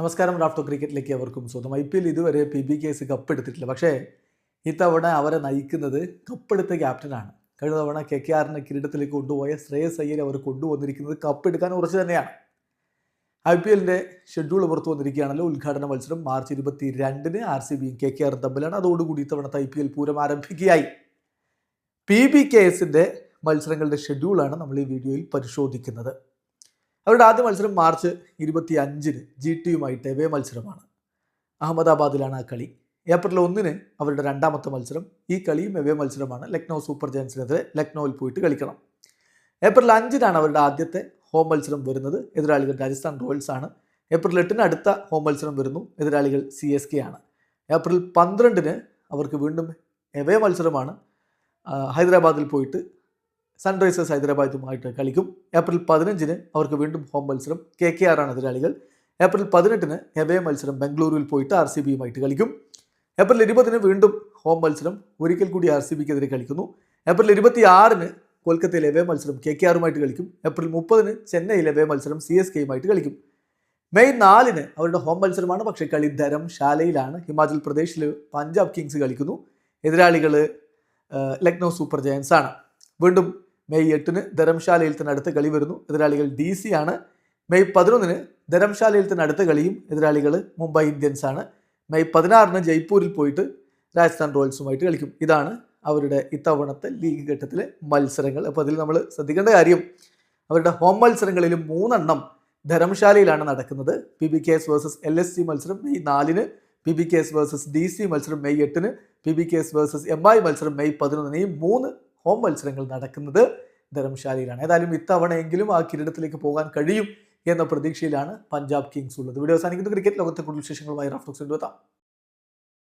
നമസ്കാരം ഡ്രാഫ്റ്റോ ക്രിക്കറ്റിലേക്ക് അവർക്കും സ്വന്തം. ഐ പി എൽ ഇതുവരെ P B K S cup എടുത്തിട്ടില്ല പക്ഷേ ഇത്തവണ അവരെ നയിക്കുന്നത് കപ്പെടുത്ത ക്യാപ്റ്റനാണ് കഴിഞ്ഞ തവണ കെ കെ ആറിനെ കിരീടത്തിലേക്ക് കൊണ്ടുപോയ ശ്രേയസ് അയ്യർ അവർ കൊണ്ടുവന്നിരിക്കുന്നത് കപ്പെടുക്കാൻ ഉറച്ചു തന്നെയാണ്. ഐ പി എല്ലിന്റെ ഷെഡ്യൂൾ പുറത്തു വന്നിരിക്കുകയാണല്ലോ. ഉദ്ഘാടന മത്സരം മാർച്ച് ഇരുപത്തി രണ്ടിന് ആർ സി ബിയും കെ കെ ആറും തമ്മിലാണ്. അതോടുകൂടി ഇത്തവണത്തെ ഐ പി എൽ പൂരം ആരംഭിക്കുകയായി. പി ബി കെ എസിന്റെ മത്സരങ്ങളുടെ ഷെഡ്യൂളാണ് നമ്മൾ ഈ വീഡിയോയിൽ പരിശോധിക്കുന്നത്. അവരുടെ ആദ്യ മത്സരം മാർച്ച് ഇരുപത്തി അഞ്ചിന് ജി ടിയുമായിട്ട് എവേ മത്സരമാണ്. അഹമ്മദാബാദിലാണ് ആ കളി. ഏപ്രിൽ ഒന്നിന് അവരുടെ രണ്ടാമത്തെ മത്സരം. ഈ കളിയും എവേ മത്സരമാണ്. ലക്നൗ സൂപ്പർ ജയൻസിനെതിരെ ലക്നൌവിൽ പോയിട്ട് കളിക്കണം. ഏപ്രിൽ അഞ്ചിനാണ് അവരുടെ ആദ്യത്തെ ഹോം മത്സരം വരുന്നത്. എതിരാളികൾ രാജസ്ഥാൻ റോയൽസ് ആണ്. ഏപ്രിൽ എട്ടിന് അടുത്ത ഹോം മത്സരം വരുന്നു. എതിരാളികൾ സി എസ് കെ ആണ്. ഏപ്രിൽ പന്ത്രണ്ടിന് അവർക്ക് വീണ്ടും എവേ മത്സരമാണ്. ഹൈദരാബാദിൽ പോയിട്ട് സൺറൈസേഴ്സ് ഹൈദരാബാദുമായിട്ട് കളിക്കും. ഏപ്രിൽ പതിനഞ്ചിന് അവർക്ക് വീണ്ടും ഹോം മത്സരം. കെ കെ ആർ ആണ് എതിരാളികൾ. ഏപ്രിൽ പതിനെട്ടിന് എവേ മത്സരം ബംഗളൂരുവിൽ പോയിട്ട് ആർ സി ബിയുമായിട്ട് കളിക്കും. ഏപ്രിൽ ഇരുപതിന് വീണ്ടും ഹോം മത്സരം. ഒരിക്കൽ കൂടി ആർ സി ബിക്കെതിരെ കളിക്കുന്നു. ഏപ്രിൽ ഇരുപത്തി ആറിന് കൊൽക്കത്തയിൽ എവേ മത്സരം. കെ കെ ആറുമായിട്ട് കളിക്കും. ഏപ്രിൽ മുപ്പതിന് ചെന്നൈയിൽ എവേ മത്സരം. സി എസ് കെയുമായിട്ട് കളിക്കും. മെയ് നാലിന് അവരുടെ ഹോം മത്സരമാണ്. പക്ഷേ കളി ധരംശാലയിലാണ് ഹിമാചൽ പ്രദേശിൽ പഞ്ചാബ് കിങ്സ് കളിക്കുന്നു. എതിരാളികൾ ലക്നൗ സൂപ്പർ ജയൻസ് ആണ് വീണ്ടും മെയ് എട്ടിന് ധരംശാലയിൽ തന്നെ അടുത്ത കളി വരുന്നു. എതിരാളികൾ ഡി സി ആണ്. മെയ് പതിനൊന്നിന് ധരംശാലയിൽ തന്നെ അടുത്ത കളിയും എതിരാളികൾ മുംബൈ ഇന്ത്യൻസ് ആണ്. മെയ് പതിനാറിന് ജയ്പൂരിൽ പോയിട്ട് രാജസ്ഥാൻ റോയൽസുമായിട്ട് കളിക്കും. ഇതാണ് അവരുടെ ഇത്തവണത്തെ ലീഗ് ഘട്ടത്തിലെ മത്സരങ്ങൾ. അപ്പോൾ അതിൽ നമ്മൾ ശ്രദ്ധിക്കേണ്ട കാര്യം അവരുടെ ഹോം മത്സരങ്ങളിൽ മൂന്നെണ്ണം ധരംശാലയിലാണ് നടക്കുന്നത്. P B K S versus L S G മത്സരം മെയ് നാലിന് P B K S versus D C മത്സരം മെയ് എട്ടിന് P B K S versus M I മത്സരം മെയ് പതിനൊന്നിന് ഈ മൂന്ന് ഹോം മത്സരങ്ങൾ നടക്കുന്നത് ധർമ്മശാലയിലാണ്. ഏതായാലും ഇത്തവണയെങ്കിലും ആ കിരീടത്തിലേക്ക് പോകാൻ കഴിയും എന്ന പ്രതീക്ഷയിലാണ് പഞ്ചാബ് കിങ്സ് ഉള്ളത്. വീഡിയോ അവസാനിക്കുന്നത് ക്രിക്കറ്റ് ലോകത്തെ കൂടുതൽ വിശേഷങ്ങളുമായി റഫ്ലക്സ് എത്താം.